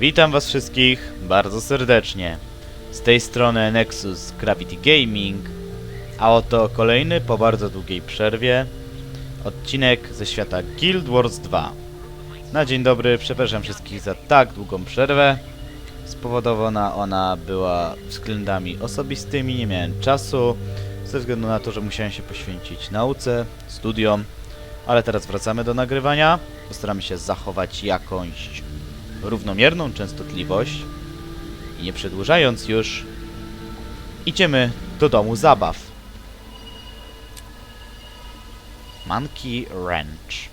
Witam was wszystkich bardzo serdecznie. Z tej strony Nexus Gravity Gaming, a oto kolejny po bardzo długiej przerwie odcinek ze świata Guild Wars 2. Na dzień dobry, przepraszam wszystkich za tak długą przerwę. Spowodowana ona była względami osobistymi, nie miałem czasu, ze względu na to, że musiałem się poświęcić nauce, studiom, ale teraz wracamy do nagrywania. Postaramy się zachować jakąś równomierną częstotliwość i nie przedłużając już, idziemy do domu zabaw. Monkey Ranch.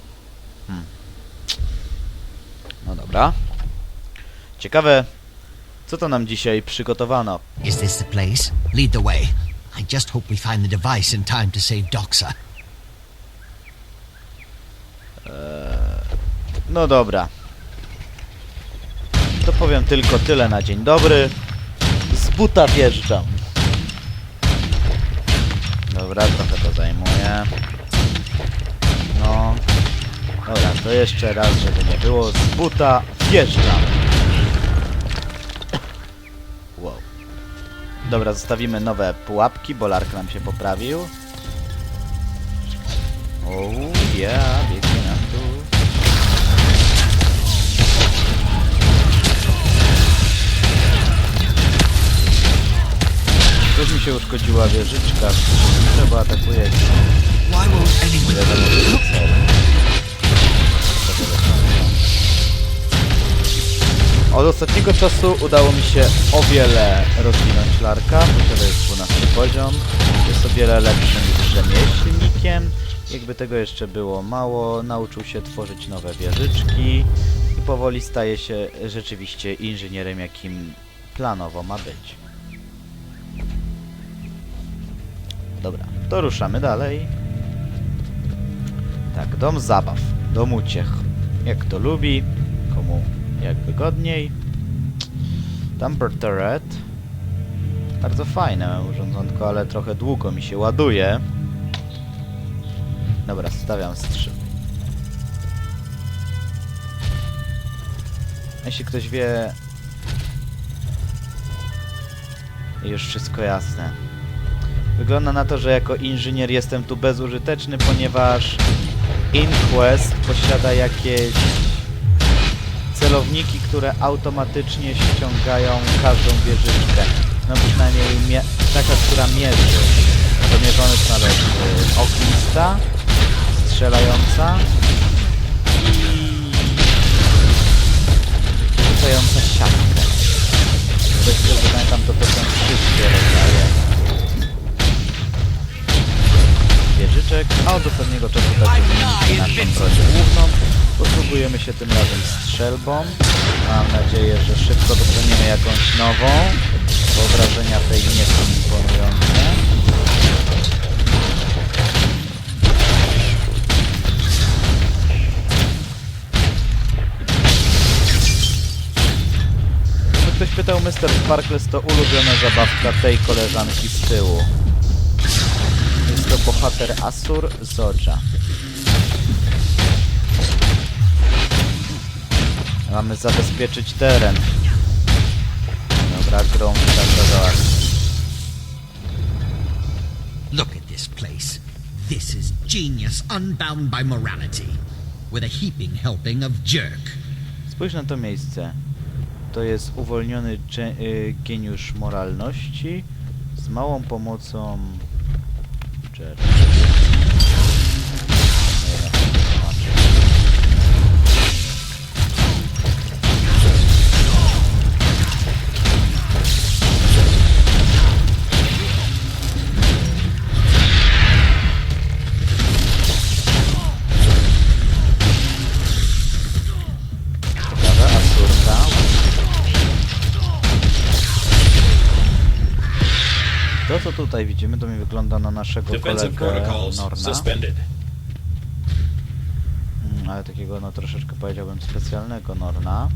Hmm. No dobra. Ciekawe, co to nam dzisiaj przygotowano. Is this the place? Lead the way. I just hope we find the device in time to save Doxa. No dobra. Powiem tylko tyle na dzień dobry. Z buta wjeżdżam. Dobra, trochę to zajmuje. No. Dobra, to jeszcze raz, żeby nie było. Z buta wjeżdżam. Wow. Dobra, zostawimy nowe pułapki, bo Lark nam się poprawił. Oh yeah, biegnie Coś mi się uszkodziła wieżyczka. Trzeba atakuje. Why won't anyone... Od ostatniego czasu udało mi się o wiele rozwinąć Larka, posiada jest 12 poziom, jest o wiele lepszym rzemieślnikiem. Jakby tego jeszcze było mało, nauczył się tworzyć nowe wieżyczki i powoli staje się rzeczywiście inżynierem, jakim planowo ma być. Dobra, to ruszamy dalej. Tak, dom zabaw, dom uciech. Jak to lubi, komu jak wygodniej. Dumper turret. Bardzo fajne urządzonko, ale trochę długo mi się ładuje. Dobra, stawiam strzał. Jeśli ktoś wie... Już wszystko jasne. Wygląda na to, że jako inżynier jestem tu bezużyteczny, ponieważ Inquest posiada jakieś celowniki, które automatycznie ściągają każdą wieżyczkę. No przynajmniej taka, która mierzy. Do mierzonych należy ognista, strzelająca i rzucająca siatkę. Jeśli dobrze pamiętam, to to są wszystkie rodzaje a od ostatniego czasu także naszą broń główną. Posługujemy się tym razem strzelbą. Mam nadzieję, że szybko dostaniemy jakąś nową, bo wrażenia tej nie są imponujące. Ktoś pytał, Mr. Sparkles to ulubiona zabawka tej koleżanki z tyłu. To bohater Asur Zodża. Mamy zabezpieczyć teren. Dobra, grą zakazała. Look at this place. This is genius unbound by morality. With a heaping helping of jerk. Spójrz na to miejsce. To jest uwolniony y, geniusz moralności z małą pomocą Cześć. Tutaj widzimy, to mi wygląda na naszego kolegę Norna. Mm, ale takiego, no troszeczkę powiedziałbym specjalnego Norna.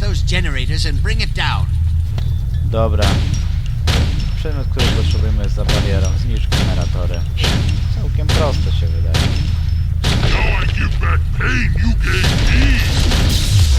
Those generators and bring it down. Dobra. Przedmiot, który potrzebujemy jest za barierą. Zniszcz generatory. Całkiem proste się wydaje. Now I give back pain you gave me.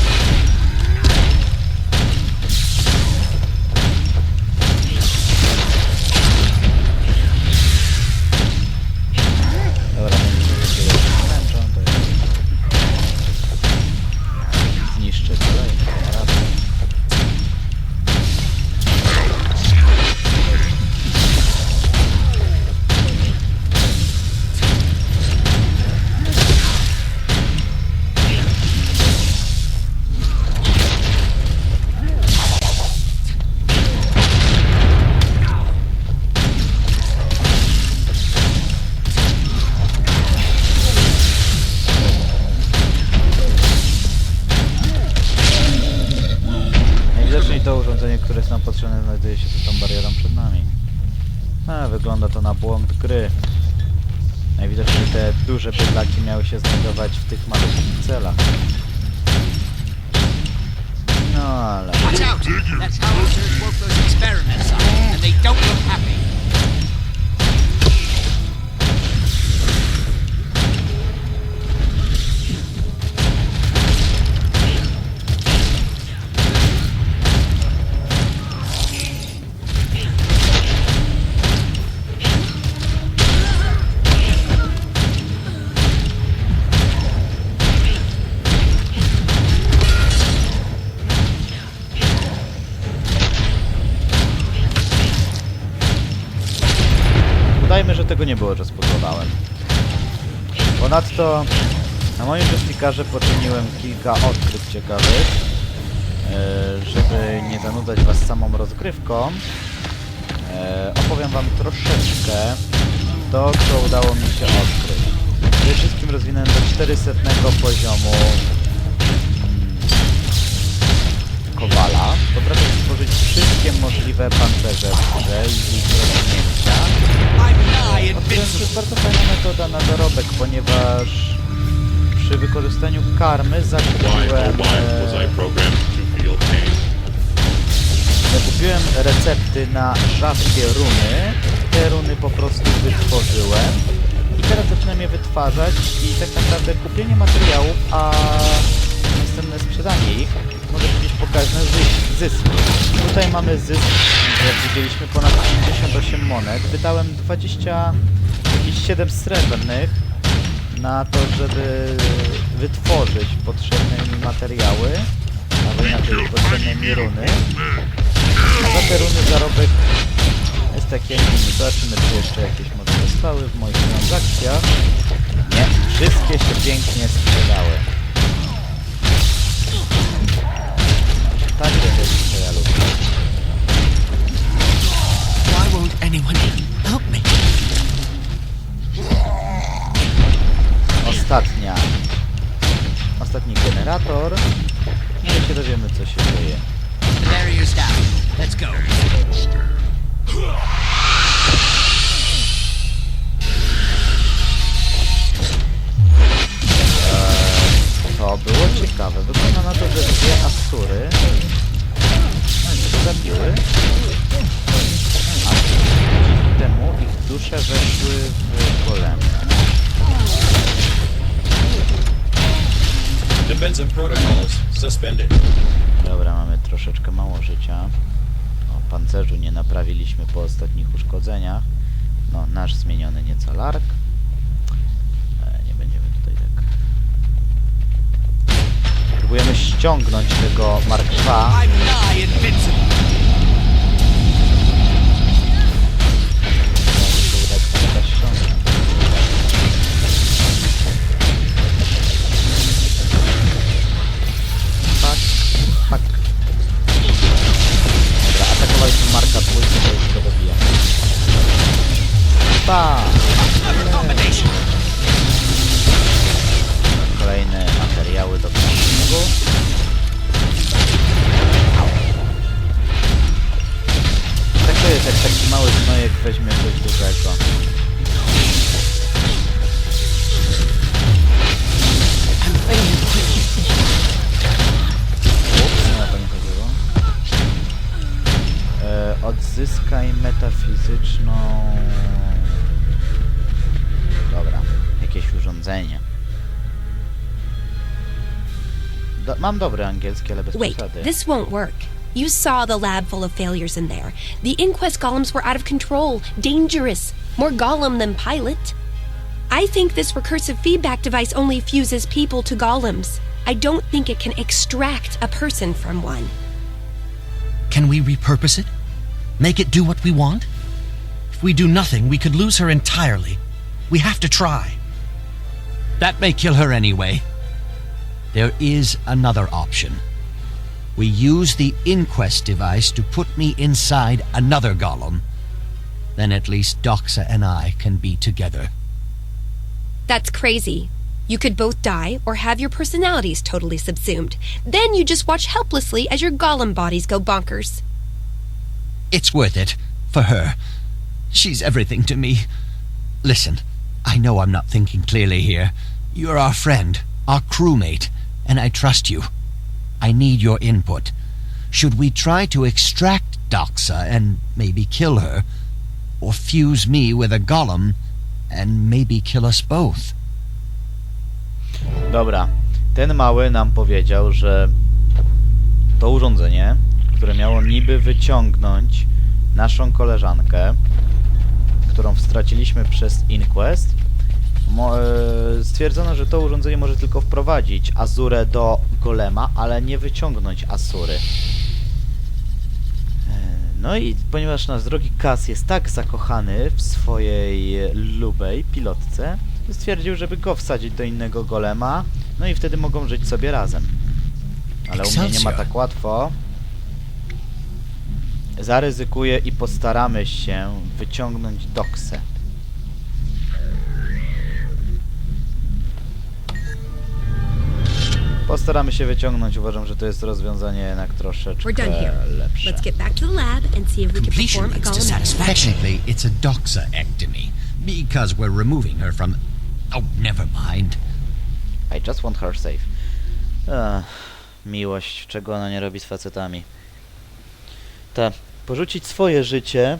Nam potrzebne, znajduje się za tą barierą przed nami. A, wygląda to na błąd gry. Najwidoczniej te duże bydlaki miały się znajdować w tych malutkich celach. No ale... Watch out! That power surge woke those experiments up, and they don't look happy. Tego nie było, że spudowałem. Ponadto na moim joystickarze poczyniłem kilka odkryć ciekawych. E, Żeby nie zanudzać was samą rozgrywką, e, opowiem wam troszeczkę to, co udało mi się odkryć. Przede wszystkim rozwinąłem do 400 poziomu Kowala. Potrafię stworzyć wszystkie możliwe pancerze w grze i ich rozwinięcia. Jest bardzo fajna metoda na dorobek, ponieważ przy wykorzystaniu karmy zakupiłem, e, zakupiłem recepty na rzadkie runy. Te runy po prostu wytworzyłem i teraz zaczynam je wytwarzać i tak naprawdę kupienie materiałów, a następne sprzedanie ich może przynieść pokaźne zy- zyski. Tutaj mamy zysk, jak widzieliśmy, ponad 58 monet. Wydałem 20, jakieś 7 srebrnych na to, żeby wytworzyć potrzebne mi materiały, albo inaczej potrzebne mi runy. A za te runy zarobek jest taki, inny. Zobaczymy, czy jeszcze jakieś może zostały w moich transakcjach. Nie, wszystkie się pięknie sprzedały. Pancerzu nie naprawiliśmy po ostatnich uszkodzeniach. No, nasz zmieniony nieco lark. E, nie będziemy tutaj tak... Próbujemy ściągnąć tego Mark II. Kolejne materiały do craftingu. Tak to jest jak taki mały gnojek weźmie coś dużego. E, odzyskaj metafizyczną... jakieś. Do, mam dobre angielskie, ale bez Wait, przesady. this won't work. You saw the lab full of failures in there. The Inquest golems were out of control, dangerous, more golem than pilot. I think this recursive feedback device only fuses people to golems. I don't think it can extract a person from one. Can we repurpose it? Make it do what we want? If we do nothing, we could lose her entirely. We have to try. That may kill her anyway. There is another option. We use the inquest device to put me inside another golem. Then at least Doxa and I can be together. That's crazy. You could both die or have your personalities totally subsumed. Then you just watch helplessly as your golem bodies go bonkers. It's worth it. For her. She's everything to me. Listen, I know I'm not thinking clearly here. You're our friend, our crewmate, and I trust you. I need your input. Should we try to extract Doxa and maybe kill her? Or fuse me with a golem and maybe kill us both? Dobra, ten mały nam powiedział, że to urządzenie, które miało niby wyciągnąć naszą koleżankę, którą straciliśmy przez Inquest, stwierdzono, że to urządzenie może tylko wprowadzić Azurę do Golema, ale nie wyciągnąć Asury. E, No i ponieważ nasz drogi Kas jest tak zakochany w swojej lubej pilotce, stwierdził, żeby go wsadzić do innego golema, no i wtedy mogą żyć sobie razem. Ale u mnie nie ma tak łatwo. Zaryzykuję i postaramy się wyciągnąć Doksę. Postaramy się wyciągnąć. Uważam, że to jest rozwiązanie jednak troszeczkę We're done here. lepsze. Let's get back to the lab and see if we can Completion perform a leads to golem. satisfaction. Technically, it's a doxaectomy, because we're removing her from. Oh, never mind. I just want her safe. Ech, miłość, czego ona nie robi z facetami. Ta, porzucić swoje życie,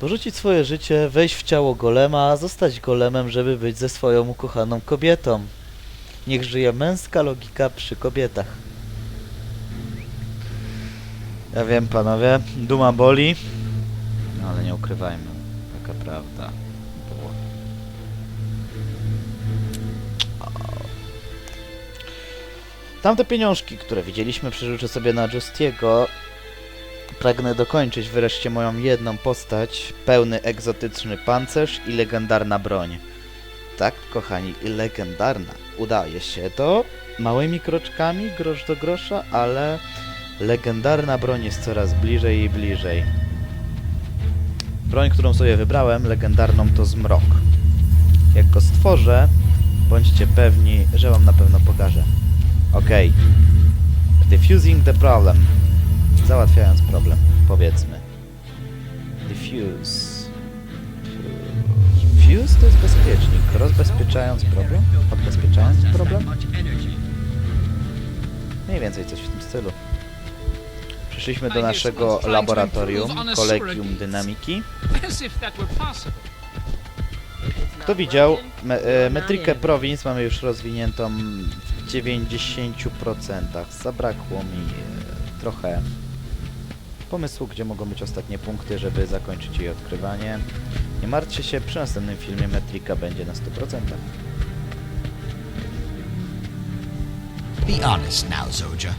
porzucić swoje życie, wejść w ciało golema, zostać golemem, żeby być ze swoją ukochaną kobietą. Niech żyje męska logika przy kobietach. Ja wiem, panowie, duma boli, no ale nie ukrywajmy, taka prawda. Było. Tamte pieniążki, które widzieliśmy, przeżyczę sobie na Justiego. Pragnę dokończyć wreszcie moją jedną postać, pełny egzotyczny pancerz i legendarna broń. Tak, kochani, legendarna. Udaje się to małymi kroczkami, grosz do grosza, ale legendarna broń jest coraz bliżej i bliżej. Broń, którą sobie wybrałem, legendarną to Zmrok. Jak go stworzę, bądźcie pewni, że wam na pewno pokażę. Okej. Diffusing the problem. Załatwiając problem, powiedzmy. Diffuse. Fuse to jest bezpiecznik. Rozbezpieczając problem? Odbezpieczając problem? Mniej więcej coś w tym stylu. Przyszliśmy do naszego laboratorium, kolegium dynamiki. Kto widział, me, e, metrykę Province mamy już rozwiniętą w 90%. Zabrakło mi e, trochę pomysłu, gdzie mogą być ostatnie punkty, żeby zakończyć jej odkrywanie. Nie martwcie się, przy następnym filmie metryka będzie na 100%. Be honest now, Zoja.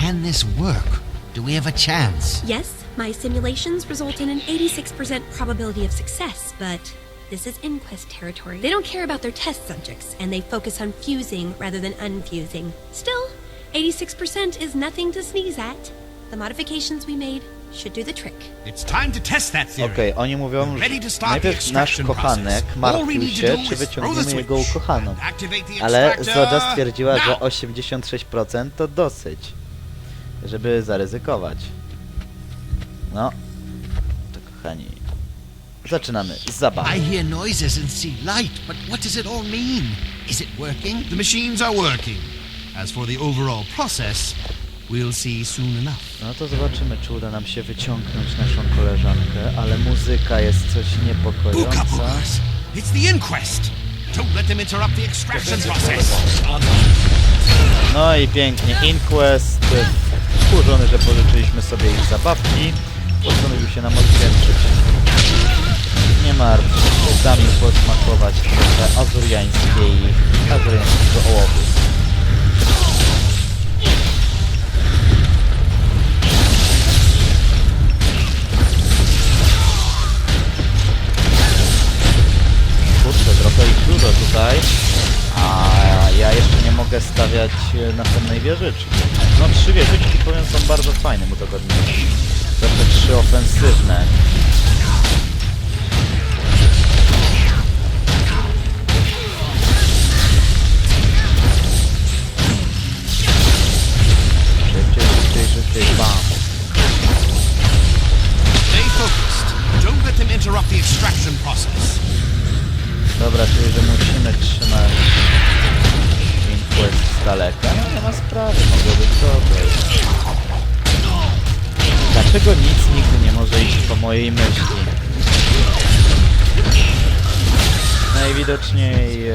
Can this work? Do we have a chance? Yes, my simulations result in an 86% probability of success, but this is Inquest territory. They don't care about their test subjects, and they focus on fusing rather than unfusing. Still, 86% is nothing to sneeze at. The modifications we made should do the trick. It's time to test that theory. Okej, oni mówią, że to najpierw nasz kochanek martwił to się, czy wyciągniemy jego ukochaną. Ale Zoja stwierdziła, że now. 86% to dosyć, żeby zaryzykować. No, kochani. Zaczynamy zabawę. I hear noises and see light, but what does it all mean? Is it working? The machines are working. As for the overall process, we'll see soon enough. No to zobaczymy, czy uda nam się wyciągnąć naszą koleżankę, ale muzyka jest coś Buka niepokojąca. It's the inquest! Don't let them interrupt the extraction process! No i pięknie, Inquest, wkurzony, że pożyczyliśmy sobie ich zabawki, postanowił się nam odwdzięczyć. Nie martw się, dam im posmakować trochę azuriańskiej, azuriańskiego ołowu. Stawiać e, następnej wieżyczki. No trzy wieżyczki powiem są bardzo fajnym udogodnieniem. Zawsze trzy ofensywne. Mojej myśli? Najwidoczniej e,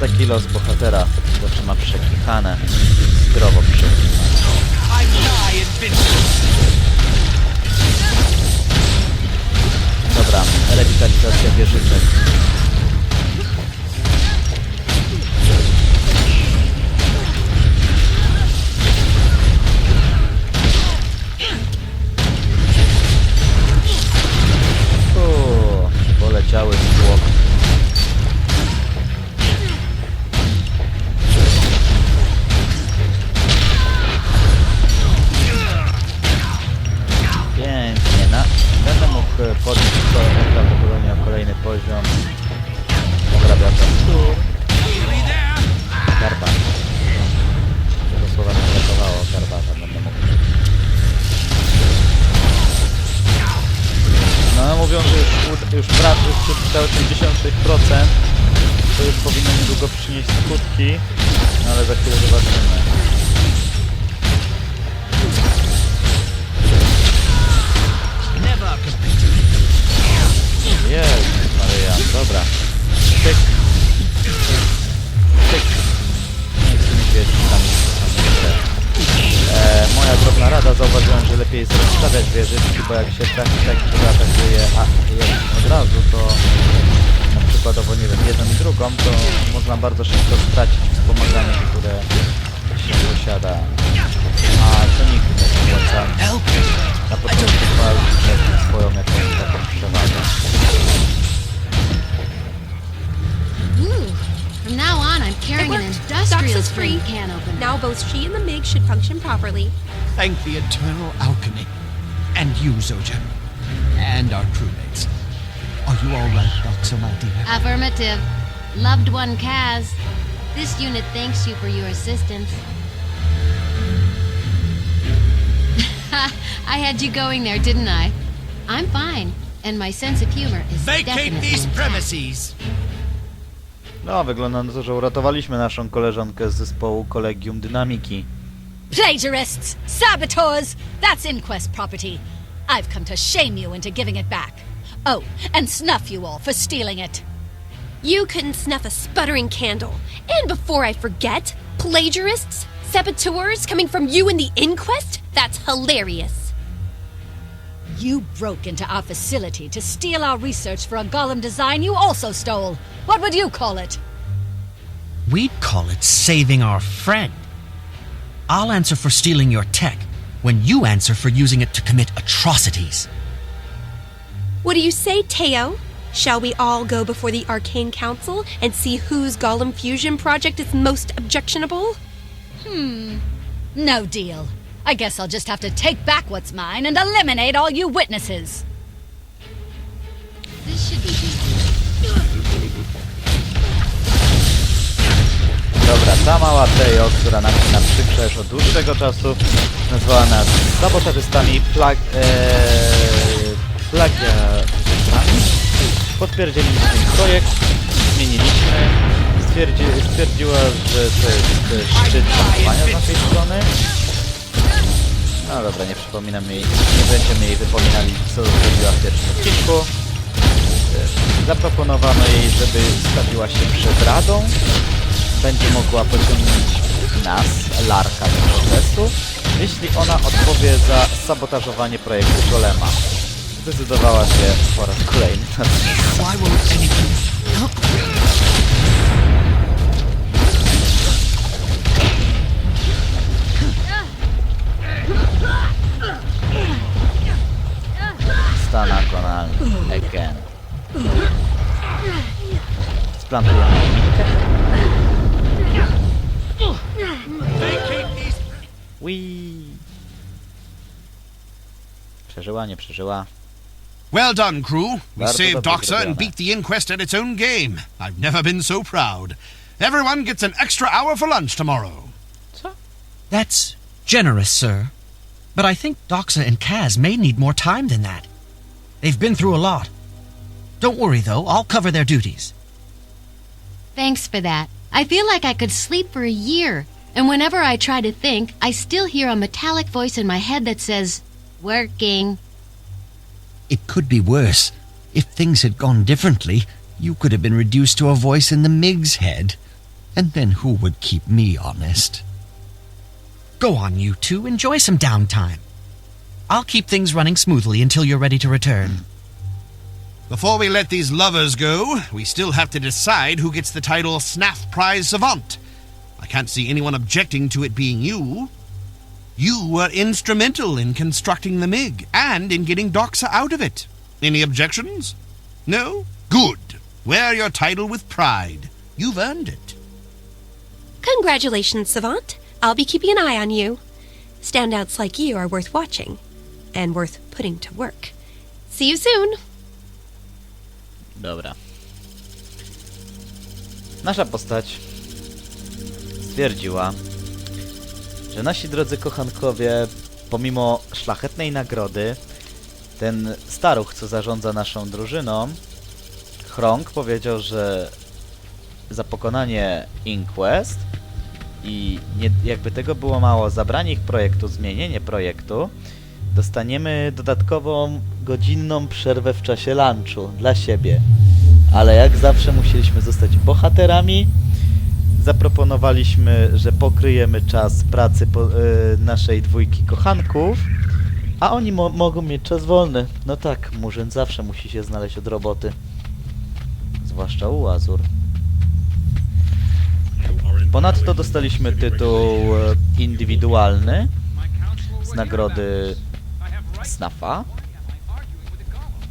taki los bohatera zaczyna przekichane. Zdrowo przekichane. Dobra, rewitalizacja wieżyczek. To już powinno niedługo przynieść skutki, no ale za chwilę both she and the MiG should function properly. Thank the eternal alchemy. And you, Zoja. And our crewmates. Are you all right, Doxo, my dear? Affirmative. Loved one Kaz. This unit thanks you for your assistance. I had you going there, didn't I? I'm fine, and my sense of humor is Vacate definitely these intact. premises! No, wygląda na to, że uratowaliśmy naszą koleżankę z zespołu Kolegium Dynamiki. Plagiarists! Saboteurs! That's Inquest property. I've come to shame you into giving it back. Oh, and snuff you all for stealing it. You couldn't snuff a sputtering candle. And before I forget, plagiarists? Saboteurs coming from you in the inquest? That's hilarious. You broke into our facility to steal our research for a golem design you also stole. What would you call it? We'd call it saving our friend. I'll answer for stealing your tech when you answer for using it to commit atrocities. What do you say, Teo? Shall we all go before the Arcane Council and see whose Golem Fusion project is most objectionable? Hmm. No deal. I guess I'll just have to take back what's mine and eliminate all you witnesses. This should be easy. Dobra, ta mała Teo, która nam się naprzykrza już od dłuższego czasu, nazwała nas sabotażystami, plag... Ee, plagiarzystami. Potwierdziliśmy projekt, zmieniliśmy. Stwierdzi, stwierdziła, że to jest szczyt panowania z naszej strony. No dobra, nie przypominam jej, nie będziemy jej wypominali, co zrobiła w pierwszym odcinku. Zaproponowano jej, żeby stawiła się przed radą. Będzie mogła pociągnąć nas, Larka, do procesu, jeśli ona odpowie za sabotażowanie projektu Golema. Zdecydowała się po raz kolejny na Splantujemy minkę. Przeżyła, nie przeżyła. Well done, crew. We Bardzo saved dobrze Doxa and zrobione. beat the inquest at its own game. I've never been so proud. Everyone gets an extra hour for lunch tomorrow. That's generous, sir. But I think Doxa and Kaz may need more time than that. They've been through a lot. Don't worry, though. I'll cover their duties. Thanks for that. I feel like I could sleep for a year, and whenever I try to think, I still hear a metallic voice in my head that says, Working. It could be worse. If things had gone differently, you could have been reduced to a voice in the MIG's head. And then who would keep me honest? Go on, you two. Enjoy some downtime. I'll keep things running smoothly until you're ready to return. Before we let these lovers go, we still have to decide who gets the title Snaff Prize Savant. I can't see anyone objecting to it being you. You were instrumental in constructing the MiG and in getting Doxa out of it. Any objections? No? Good. Wear your title with pride. You've earned it. Congratulations, Savant. I'll be keeping an eye on you. Standouts like you are worth watching and worth putting to work. See you soon. Dobra. Nasza postać stwierdziła, że nasi drodzy kochankowie, pomimo szlachetnej nagrody, ten staruch, co zarządza naszą drużyną, Chrąg powiedział, że za pokonanie Inquest i nie, jakby tego było mało, zabranie ich projektu, zmienienie projektu, dostaniemy dodatkową godzinną przerwę w czasie lunchu dla siebie. Ale jak zawsze musieliśmy zostać bohaterami. Zaproponowaliśmy, że pokryjemy czas pracy po, y, naszej dwójki kochanków, a oni mo mogą mieć czas wolny. No tak, murzyn zawsze musi się znaleźć od roboty. Zwłaszcza u Azur. Ponadto dostaliśmy tytuł e, indywidualny z nagrody Snafa,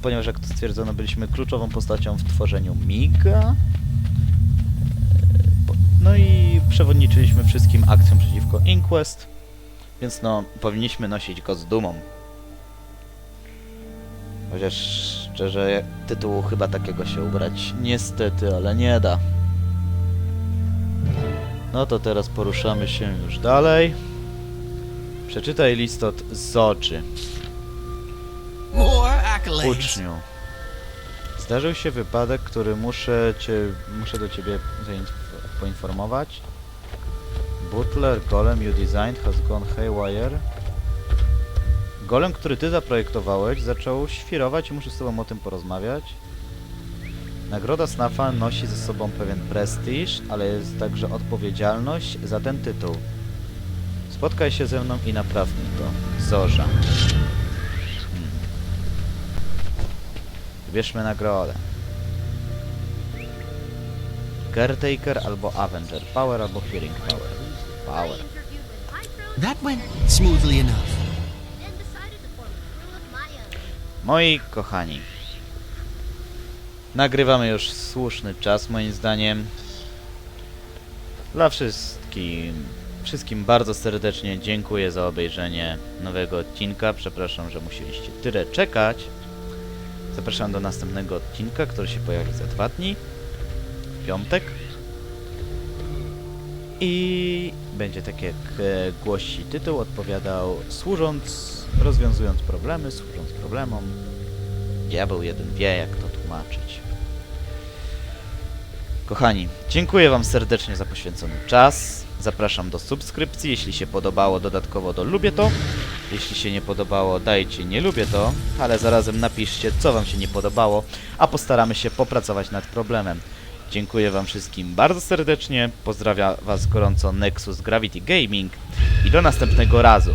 ponieważ jak to stwierdzono, byliśmy kluczową postacią w tworzeniu MIGA. E, No i przewodniczyliśmy wszystkim akcjom przeciwko Inquest, więc no, powinniśmy nosić go z dumą. Chociaż szczerze, tytułu chyba takiego się ubrać niestety, ale nie da. No to teraz poruszamy się już dalej. Przeczytaj list od Zoczy. Uczniu. Zdarzył się wypadek, który muszę cię, muszę do ciebie poinformować. Butler Golem you designed has gone haywire. Golem, który ty zaprojektowałeś, zaczął świrować i muszę z tobą o tym porozmawiać. Nagroda Snafa nosi ze sobą pewien prestiż, ale jest także odpowiedzialność za ten tytuł. Spotkaj się ze mną i naprawmy to. Zorza. Wybierzmy nagrodę. Caretaker albo Avenger. Power albo Hearing Power. Power. That went smoothly enough. Moi kochani, nagrywamy już słuszny czas moim zdaniem. Dla wszystkim, wszystkim bardzo serdecznie dziękuję za obejrzenie nowego odcinka. Przepraszam, że musieliście tyle czekać. Zapraszam do następnego odcinka, który się pojawi za dwa dni, piątek. I będzie tak jak e, głosi tytuł, odpowiadał służąc, rozwiązując problemy, służąc problemom. Diabeł jeden wie, jak to tłumaczyć. Kochani, dziękuję Wam serdecznie za poświęcony czas. Zapraszam do subskrypcji, jeśli się podobało, dodatkowo do lubię to. Jeśli się nie podobało, dajcie nie lubię to, ale zarazem napiszcie, co Wam się nie podobało, a postaramy się popracować nad problemem. Dziękuję Wam wszystkim bardzo serdecznie, pozdrawiam Was gorąco Nexus Gravity Gaming i do następnego razu.